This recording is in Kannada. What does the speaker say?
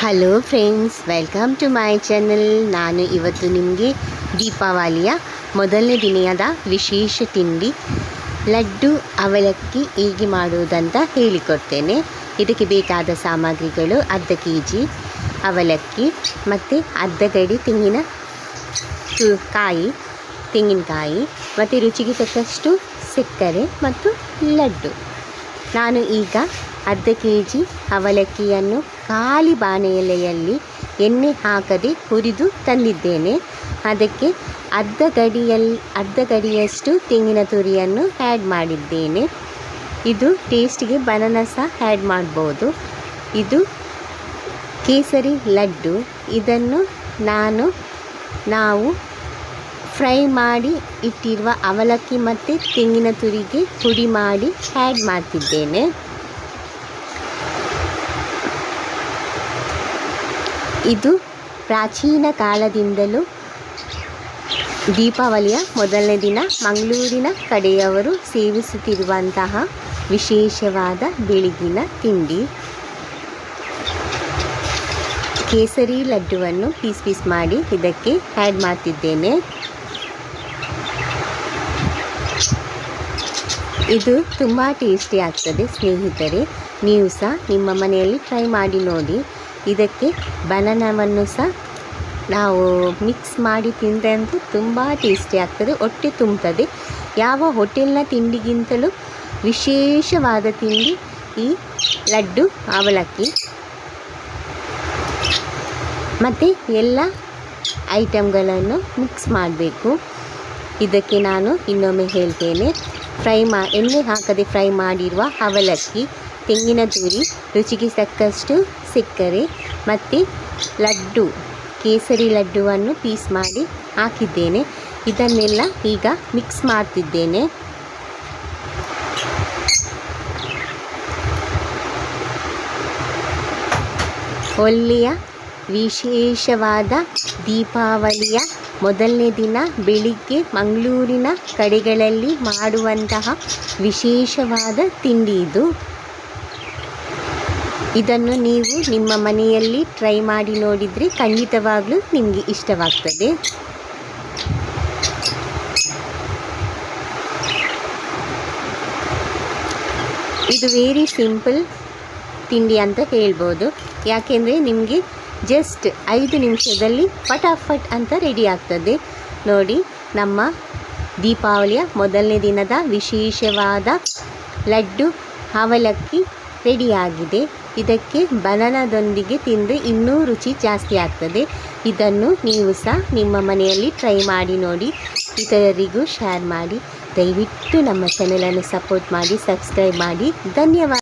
Hello friends welcome to my channel ನಾನು ಇವತ್ತು ನಿಮಗೆ ದೀಪಾವಳಿಯ ಮೊದಲನೇ ದಿನದ ವಿಶೇಷ ತಿಂಡಿ, ಲಡ್ಡು, ಅವಲಕ್ಕಿ ಹೇಗೆ ಮಾಡುವುದಂತ ಹೇಳಿಕೊಡ್ತೇನೆ. ಇದಕ್ಕೆ ಬೇಕಾದ ಸಾಮಗ್ರಿಗಳು ಅರ್ಧ ಕೆ ಜಿ ಅವಲಕ್ಕಿ, ಮತ್ತು ಅರ್ಧ ಗಡಿ ತೆಂಗಿನ ಕಾಯಿ, ತೆಂಗಿನಕಾಯಿ, ಮತ್ತು ರುಚಿಗೆ ತಕ್ಕಷ್ಟು ಸಕ್ಕರೆ ಮತ್ತು ಲಡ್ಡು. ನಾನು ಈಗ ಅರ್ಧ ಕೆ ಜಿ ಅವಲಕ್ಕಿಯನ್ನು ಖಾಲಿ ಬಾಣಲೆಯಲ್ಲಿ ಎಣ್ಣೆ ಹಾಕದೆ ಹುರಿದು ತಂದಿದ್ದೇನೆ. ಅದಕ್ಕೆ ಅರ್ಧ ಗಡಿಯಲ್ಲಿ ಅರ್ಧ ಗಡಿಯಷ್ಟು ತೆಂಗಿನ ತುರಿಯನ್ನು ಆ್ಯಡ್ ಮಾಡಿದ್ದೇನೆ. ಇದು ಟೇಸ್ಟಿಗೆ ಬನಾನ ಸಹ ಆ್ಯಡ್ ಮಾಡ್ಬೋದು. ಇದು ಕೇಸರಿ ಲಡ್ಡು. ಇದನ್ನು ನಾನು, ನಾವು ಫ್ರೈ ಮಾಡಿ ಇಟ್ಟಿರುವ ಅವಲಕ್ಕಿ ಮತ್ತು ತೆಂಗಿನ ತುರಿಗೆ ಪುಡಿ ಮಾಡಿ ಆ್ಯಡ್ ಮಾಡ್ತಿದ್ದೇನೆ. ಇದು ಪ್ರಾಚೀನ ಕಾಲದಿಂದಲೂ ದೀಪಾವಳಿಯ ಮೊದಲನೇ ದಿನ ಮಂಗಳೂರಿನ ಕಡೆಯವರು ಸೇವಿಸುತ್ತಿರುವಂತಹ ವಿಶೇಷವಾದ ಬೆಳಗಿನ ತಿಂಡಿ. ಕೇಸರಿ ಲಡ್ಡುವನ್ನು ಪೀಸ್ ಪೀಸ್ ಮಾಡಿ ಇದಕ್ಕೆ ಆ್ಯಡ್ ಮಾಡ್ತಿದ್ದೇನೆ. ಇದು ತುಂಬ ಟೇಸ್ಟಿ ಆಗ್ತದೆ, ಸ್ನೇಹಿತರೆ. ನೀವು ಸಹ ನಿಮ್ಮ ಮನೆಯಲ್ಲಿ ಟ್ರೈ ಮಾಡಿ ನೋಡಿ. ಇದಕ್ಕೆ ಬನಾನವನ್ನು ಸಹ ನಾವು ಮಿಕ್ಸ್ ಮಾಡಿ ತಿಂದರೆ ಅಂತೂ ತುಂಬ ಟೇಸ್ಟಿ ಆಗ್ತದೆ, ಹೊಟ್ಟೆ ತುಂಬುತ್ತದೆ ಯಾವ ಹೋಟೆಲ್ನ ತಿಂಡಿಗಿಂತಲೂ ವಿಶೇಷವಾದ ತಿಂಡಿ ಈ ಲಡ್ಡು, ಅವಲಕ್ಕಿ. ಮತ್ತು ಎಲ್ಲ ಐಟಮ್ಗಳನ್ನು ಮಿಕ್ಸ್ ಮಾಡಬೇಕು. ಇದಕ್ಕೆ ನಾನು ಇನ್ನೊಮ್ಮೆ ಹೇಳ್ತೇನೆ. ಫ್ರೈ ಮಾ, ಎಣ್ಣೆ ಹಾಕದೆ ಫ್ರೈ ಮಾಡಿರುವ ಅವಲಕ್ಕಿ, ತೆಂಗಿನ ತುರಿ, ರುಚಿಗೆ ತಕ್ಕಷ್ಟು ಸಕ್ಕರೆ ಮತ್ತು ಲಡ್ಡು, ಕೇಸರಿ ಲಡ್ಡುವನ್ನು ಪೀಸ್ ಮಾಡಿ ಹಾಕಿದ್ದೇನೆ. ಇದನ್ನೆಲ್ಲ ಈಗ ಮಿಕ್ಸ್ ಮಾಡ್ತಿದ್ದೇನೆ. ಒಳ್ಳೆಯ ವಿಶೇಷವಾದ ದೀಪಾವಳಿಯ ಮೊದಲನೇ ದಿನ ಬೆಳಿಗ್ಗೆ ಮಂಗಳೂರಿನ ಕಡೆಗಳಲ್ಲಿ ಮಾಡುವಂತಹ ವಿಶೇಷವಾದ ತಿಂಡಿ ಇದು. ಇದನ್ನು ನೀವು ನಿಮ್ಮ ಮನೆಯಲ್ಲಿ ಟ್ರೈ ಮಾಡಿ ನೋಡಿದರೆ ಖಂಡಿತವಾಗಲೂ ನಿಮಗೆ ಇಷ್ಟವಾಗ್ತದೆ. ಇದು ವೆರಿ ಸಿಂಪಲ್ ತಿಂಡಿ ಅಂತ ಹೇಳ್ಬೋದು. ಯಾಕೆಂದರೆ ನಿಮಗೆ ಜಸ್ಟ್ ಐದು ನಿಮಿಷದಲ್ಲಿ ಫಟಾಫಟ್ ಅಂತ ರೆಡಿ ಆಗ್ತದೆ. ನೋಡಿ, ನಮ್ಮ ದೀಪಾವಳಿಯ ಮೊದಲನೇ ದಿನದ ವಿಶೇಷವಾದ ಲಡ್ಡು ಅವಲಕ್ಕಿ ರೆಡಿಯಾಗಿದೆ ಇದಕ್ಕೆ ಬನನದೊಂದಿಗೆ ತಿಂದರೆ ಇನ್ನೂ ರುಚಿ ಜಾಸ್ತಿ ಆಗ್ತದೆ. ಇದನ್ನು ನೀವು ಸಹ ನಿಮ್ಮ ಮನೆಯಲ್ಲಿ ಟ್ರೈ ಮಾಡಿ ನೋಡಿ. ಇತರರಿಗೂ ಶೇರ್ ಮಾಡಿ. ದಯವಿಟ್ಟು ನಮ್ಮ ಚಾನಲನ್ನು ಸಪೋರ್ಟ್ ಮಾಡಿ ಸಬ್ಸ್ಕ್ರೈಬ್ ಮಾಡಿ. ಧನ್ಯವಾದ.